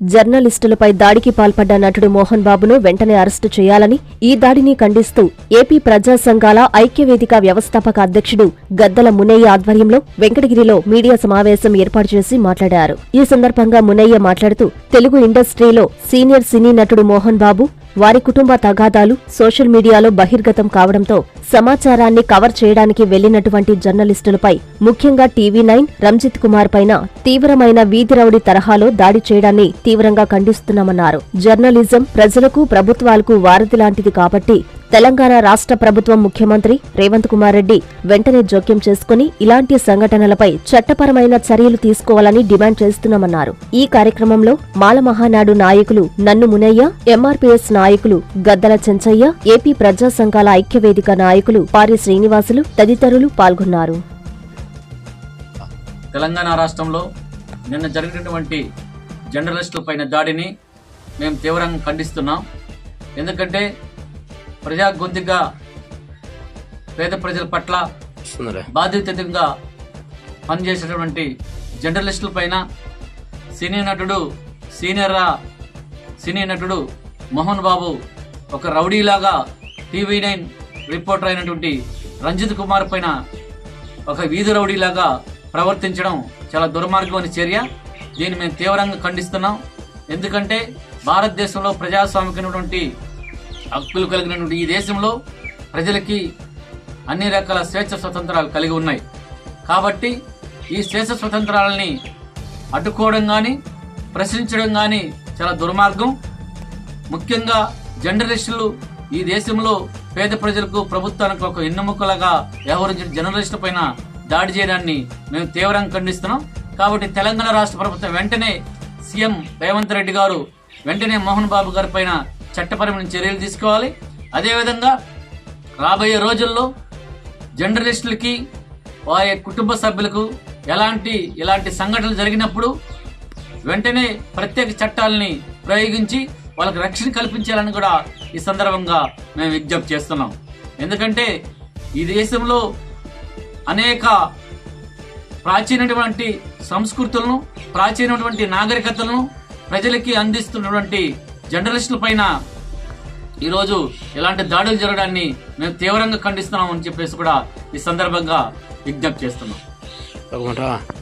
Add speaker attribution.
Speaker 1: జర్నలిస్టులపై దాడికి పాల్పడ్డ నటుడు మోహన్ బాబును వెంటనే అరెస్టు చేయాలని ఈ దాడిని ఖండిస్తూ ఏపీ ప్రజా సంఘాల ఐక్యవేదిక వ్యవస్థాపక అధ్యక్షుడు గద్దల మునయ్య ఆధ్వర్యంలో వెంకటగిరిలో మీడియా సమావేశం ఏర్పాటు చేసి మాట్లాడారు. ఈ సందర్భంగా మునయ్య మాట్లాడుతూ తెలుగు ఇండస్ట్రీలో సీనియర్ సినీ నటుడు మోహన్ బాబు వారి కుటుంబ తగాదాలు సోషల్ మీడియాలో బహిర్గతం కావడంతో సమాచారాన్ని కవర్ చేయడానికి వెళ్ళినటువంటి జర్నలిస్టులపై ముఖ్యంగా టీవీ నైన్ రంజిత్ కుమార్ పైన తీవ్రమైన వీధిరౌడి తరహాలో దాడి చేయడాన్ని తీవ్రంగా ఖండిస్తున్నామన్నారు. జర్నలిజం ప్రజలకు ప్రభుత్వాలకు వారధి లాంటిది కాబట్టి తెలంగాణ రాష్ట్ర ప్రభుత్వం ముఖ్యమంత్రి రేవంత్ కుమార్ రెడ్డి వెంటనే జోక్యం చేసుకుని ఇలాంటి సంఘటనలపై చట్టపరమైన చర్యలు తీసుకోవాలని డిమాండ్ చేస్తున్నామన్నారు. ఈ కార్యక్రమంలో మాల మహానాడు నాయకులు నన్ను మునయ్య ఎంఆర్పీఎస్ నాయకులు గద్దల చెంచయ్య ఏపీ ప్రజా సంఘాల ఐక్యవేదిక నాయకులు పారి శ్రీనివాసులు తదితరులు పాల్గొన్నారు.
Speaker 2: తెలంగాణ రాష్ట్రంలో నిన్న జరిగినటువంటి జర్నలిస్టులపైన దాడిని మేము తీవ్రంగా ఖండిస్తున్నాం. ఎందుకంటే ప్రజా గొంతుగా పేద ప్రజల పట్ల బాధ్యతగా పనిచేసేటువంటి జర్నలిస్టుల పైన సినీ నటుడు సీనియర్ సినీ నటుడు మోహన్ బాబు ఒక రౌడీలాగా టీవీ నైన్ రిపోర్టర్ అయినటువంటి రంజిత్ కుమార్ పైన ఒక వీధి రౌడీలాగా ప్రవర్తించడం చాలా దుర్మార్గమైన చర్య. దీన్ని మేము తీవ్రంగా ఖండిస్తున్నాం. ఎందుకంటే భారతదేశంలో ప్రజాస్వామికమైనటువంటి హక్కులు కలిగినటువంటి ఈ దేశంలో ప్రజలకి అన్ని రకాల స్వేచ్ఛ స్వతంత్రాలు కలిగి ఉన్నాయి. కాబట్టి ఈ స్వేచ్ఛ స్వతంత్రాలని అడ్డుకోవడం కానీ ప్రశ్నించడం కానీ చాలా దుర్మార్గం. ముఖ్యంగా జర్నలిస్టులు ఈ దేశంలో పేద ప్రజలకు ప్రభుత్వానికి ఒక ఎన్నుముకలుగా వ్యవహరించిన జర్నలిస్టుల పైన దాడి చేయడాన్ని మేము తీవ్రంగా ఖండిస్తున్నాం. కాబట్టి తెలంగాణ రాష్ట్ర ప్రభుత్వం వెంటనే సీఎం రేవంత్ రెడ్డి గారు వెంటనే మోహన్ బాబు గారి పైన చట్టపరమైన చర్యలు తీసుకోవాలి. అదేవిధంగా రాబోయే రోజుల్లో జర్నలిస్టులకి వారి కుటుంబ సభ్యులకు ఎలాంటి ఇలాంటి సంఘటనలు జరిగినప్పుడు వెంటనే ప్రత్యేక చట్టాలని ప్రయోగించి వాళ్ళకి రక్షణ కల్పించాలని కూడా ఈ సందర్భంగా మేము విజ్ఞప్తి చేస్తున్నాం. ఎందుకంటే ఈ దేశంలో అనేక ప్రాచీనటువంటి సంస్కృతులను ప్రాచీనటువంటి నాగరికతలను ప్రజలకి అందిస్తున్నటువంటి జర్నలిస్టుల పైన ఈరోజు ఇలాంటి దాడులు జరగడాన్ని మేము తీవ్రంగా ఖండిస్తున్నాం అని చెప్పేసి కూడా ఈ సందర్భంగా విజ్ఞప్తి చేస్తున్నాం.